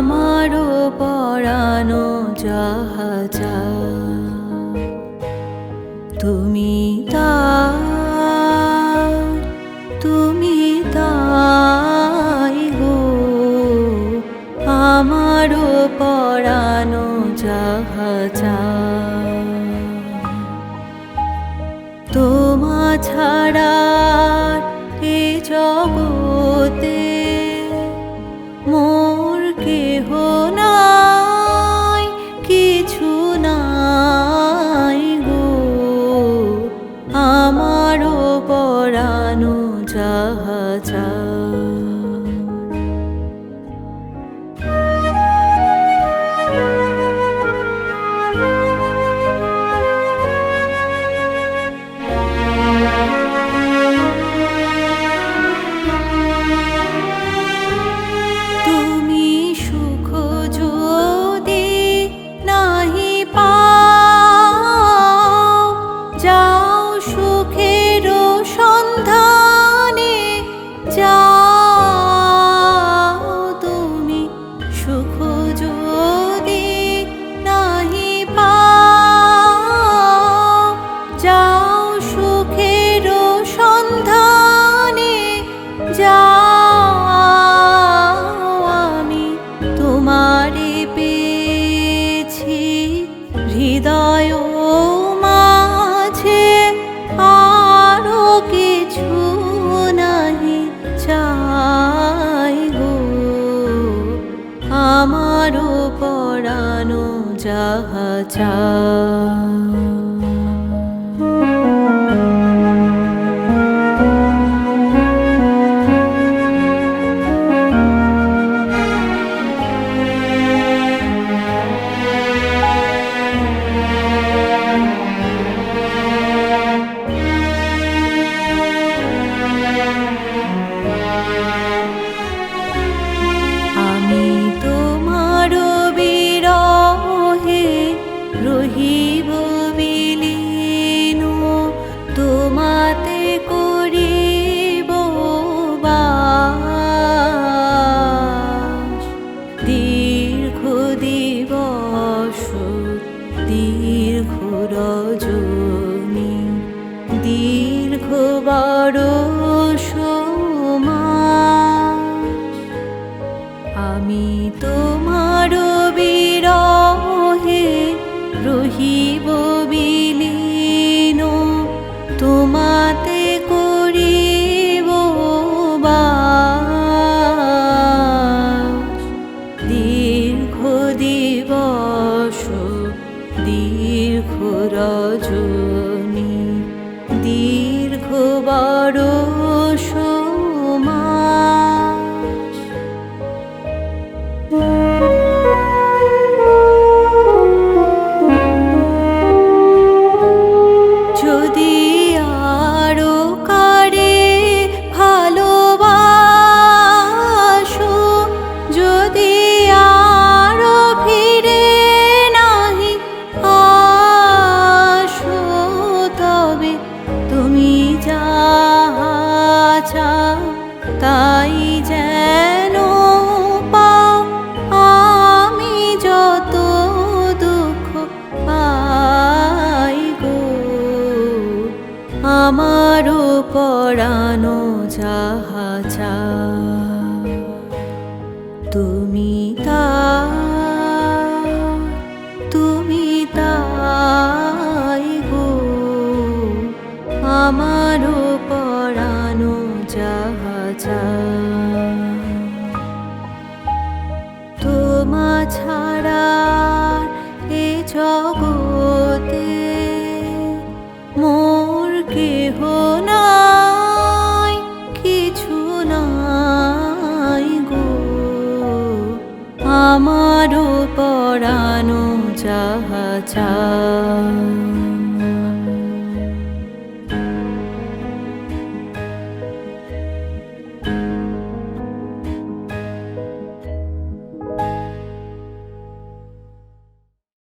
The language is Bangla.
আমারও পরানো যাহা তুমি তার, তুমি তাই গো। আমারও পরানো যাহা তোমা ছাড়া এ জগতে কেহ কিছু গো। আমারও পরানো যাহা চায় যাহা দীর্ঘ সোমা আমি তোমার দীর্ঘ তাই যেন পাও আমি যত দুঃখ পাই গো। আমারও পরানো যাহা চায় তুমি তা, তুমি তাই গো। আমারও পরানো যাহা তোমা ছাড়া এ জগতে মোর কেহ নাই, কিছু নাই গো। আমারও পরানো যাহা চায়